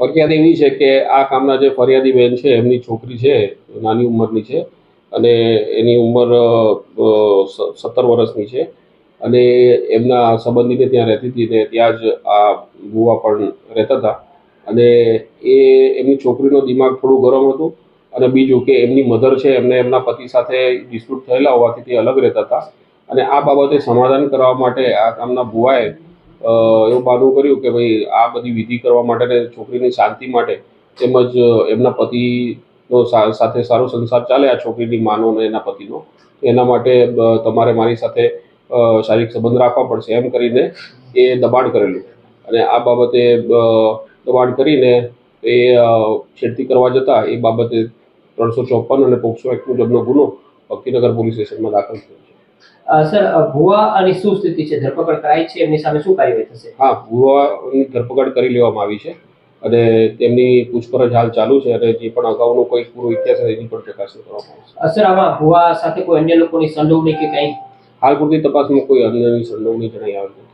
ફરિયાદ એવી છે કે આ કામના જે ફરિયાદી બેન છે, એમની છોકરી છે, નાની ઉંમરની છે અને એની ઉંમર સત્તર વર્ષની છે અને એમના સંબંધીને ત્યાં રહેતી હતી ને ત્યાં જ આ ભુવા પણ રહેતા હતા અને એ, એમની છોકરીનો દિમાગ થોડું ગરમ હતું અને બીજું કે એમની મધર છે, એમને એમના પતિ સાથે ડિસ્પ્યુટ થયેલા હોવાથી તે અલગ રહેતા હતા અને આ બાબતે સમાધાન કરવા માટે આ કામના ભુવાએ એવું બાનું કર્યું કે ભાઈ, આ બધી વિધિ કરવા માટે ને છોકરીની શાંતિ માટે તેમજ એમના પતિનો સાથે સારો સંસાર ચાલે આ છોકરીની માનો ને એના પતિનો એના માટે તમારે મારી સાથે શારીરિક સંબંધ રાખવા પડશે એમ કરીને એ દબાણ કરેલું. અને આ બાબતે દબાણ કરીને એ છેડતી કરવા જતા એ બાબતે ત્રણસો ચોપન અને પોક્સો એક્ટ મુજબનો ગુનો ભક્તિનગર પોલીસ સ્ટેશનમાં દાખલ થયો છે. સર ભુવા અને શું સ્થિતિ છે? ધરપકડ કરાઈ છે? એમની સામે શું કાર્યવાહી થશે? હા ભુવાની ધરપકડ કરી લેવામાં આવી છે અને તેમની પૂછપરછ હાલ ચાલુ છે અને જે પણ અગાઉનો કોઈ પૂરો ઇતિહાસ એની પણ ચકાસણી કરવામાં આવશે. સર આમાં ભુવા સાથે કોઈ અન્ય લોકોની સંડોવણી કે કંઈ? હાલ પૂરતી તપાસમાં કોઈ અન્યની સંડોવણી જણાઈ આવી. નથી